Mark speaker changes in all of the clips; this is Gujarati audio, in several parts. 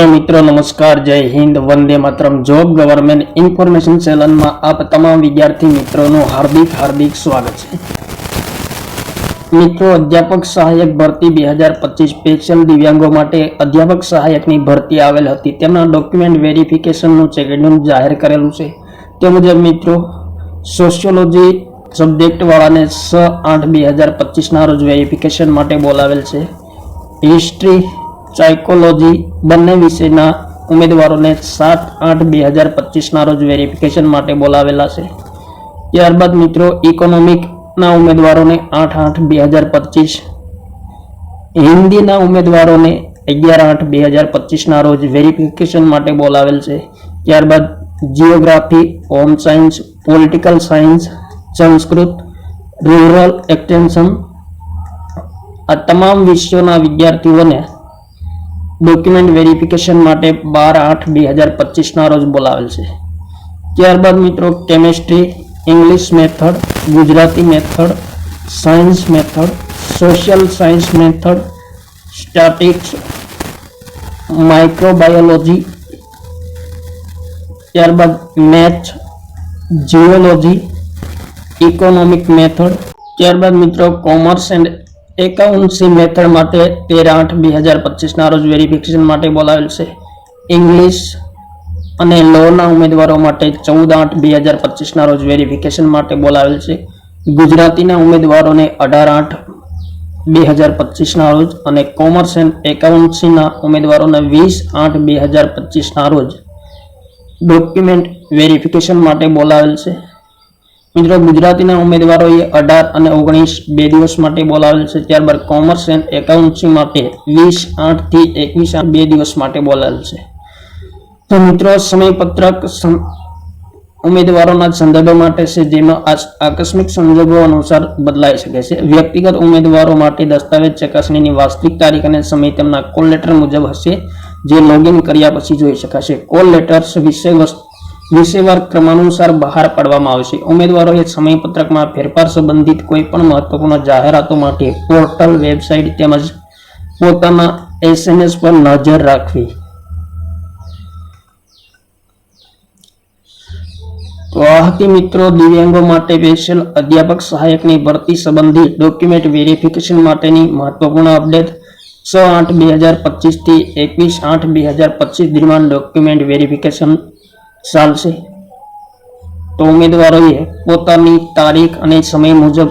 Speaker 1: હેલો મિત્રો, નમસ્કાર, જય Hind, Vande Mataram. Job government information ચેનલમાં આપ તમામ વિદ્યાર્થી મિત્રોનું હાર્દિક હાર્દિક સ્વાગત છે. મિત્રો, અધ્યાપક સહાયક ભરતી બે હજાર પચીસ સ્પેશિયલ દિવ્યાંગો માટે અધ્યાપક સહાયકની ભરતી આવેલ હતી. તેમના ડોક્યુમેન્ટ વેરિફિકેશનનું શેડ્યુલ જાહેર કરેલું છે. તે મુજબ, મિત્રો સોશિયોલોજી સબ્જેક્ટ વાળાને છ આઠ બે હજાર પચીસના રોજ વેરિફિકેશન માટે બોલાવેલ છે. હિસ્ટ્રી સાયકોલોજી બંને વિષયના ઉમેદવારોને સાત આઠ બે હજાર પચીસના રોજ વેરિફિકેશન માટે બોલાવેલા છે. ત્યારબાદ મિત્રો ઇકોનોમિકના ઉમેદવારોને આઠ આઠ બે હજાર પચીસ, હિન્દીના ઉમેદવારોને અગિયાર આઠ બે હજાર પચીસના રોજ વેરિફિકેશન માટે બોલાવેલ છે. ત્યારબાદ geography home science political science Sanskrit rural extension આ તમામ વિષયોના વિદ્યાર્થીઓને ડોક્યુમેન્ટ વેરિફિકેશન માટે બાર આઠ બે હજાર પચીસના રોજ બોલાવેલ છે. ત્યારબાદ મિત્રો chemistry English method Gujarati method science method social science method statistics microbiology ત્યારબાદ મેથ જીઓલોજી ઇકોનોમિક મેથડ ત્યારબાદ મિત્રો કોમર્સ એન્ડ એકાઉન્ટસી મેથડ માટે તેર આઠ બે હજાર પચીસના રોજ વેરિફિકેશન માટે બોલાવેલ છે. ઇંગ્લિશ અને લોના ઉમેદવારો માટે ચૌદ આઠ બે હજાર પચીસના રોજ વેરિફિકેશન માટે બોલાવેલ છે. ગુજરાતીના ઉમેદવારોને અઢાર આઠ બે હજાર પચીસના રોજ અને કોમર્સ એન્ડ એકાઉન્ટસીના ઉમેદવારોને વીસ આઠ બે હજાર પચીસના રોજ ડોક્યુમેન્ટ વેરિફિકેશન માટે બોલાવેલ છે. મિત્રો ગુજરાતીના ઉમેદવારોએ અઢાર અને ઓગણીસ બે દિવસ માટે બોલાવેલ છે, ત્યારબાદ કોમર્સ એન્ડ એકાઉન્ટસી માટે વીસ, આઠથી એકવીસ આઠ બે દિવસ માટે બોલાવેલ છે. તો મિત્રો, સમયપત્રક સમ- ઉમેદવારોના સંદર્ભો માટે છે, જેમાં આકસ્મિક સંજોગો અનુસાર બદલાઈ શકે છે. વ્યક્તિગત ઉમેદવારો માટે દસ્તાવેજ ચકાસણીની વાસ્તવિક તારીખ અને સમય તેમના કોલ લેટર મુજબ હશે, જે લોગિન કર્યા પછી જોઈ શકાશે. કોલ લેટર્સ વિષય વસ્તુ વિષયવાર ક્રમાનુસાર બહાર પાડવામાં આવશે ઉમેદવારોએ સમયપત્રકમાં ફેરફાર સંબંધિત કોઈ પણ મહત્વપૂર્ણ જાહેરાતો માટે પોર્ટલ, વેબસાઇટ તેમજ પોતાના એસએમએસ પર નજર રાખવી. આ મિત્રો, દિવ્યાંગો માટે સ્પેશિયલ અધ્યાપક સહાયકની ભરતી સંબંધી ડોક્યુમેન્ટ વેરિફિકેશન માટેની મહત્વપૂર્ણ અપડેટ. છ આઠ બે હજાર પચીસથી એકવીસ આઠ બે હજાર પચીસ દરમિયાન ડોક્યુમેન્ટ વેરિફિકેશન ચાલશે. તો ઉમેદવારોએ પોતાની તારીખ અને સમય મુજબ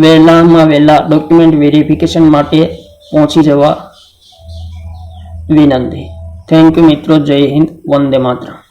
Speaker 1: વહેલામાં વહેલા ડોક્યુમેન્ટ વેરિફિકેશન માટે પહોંચી જવા વિનંતી. થેન્ક યુ મિત્રો. જય હિન્દ. વંદે માતરમ.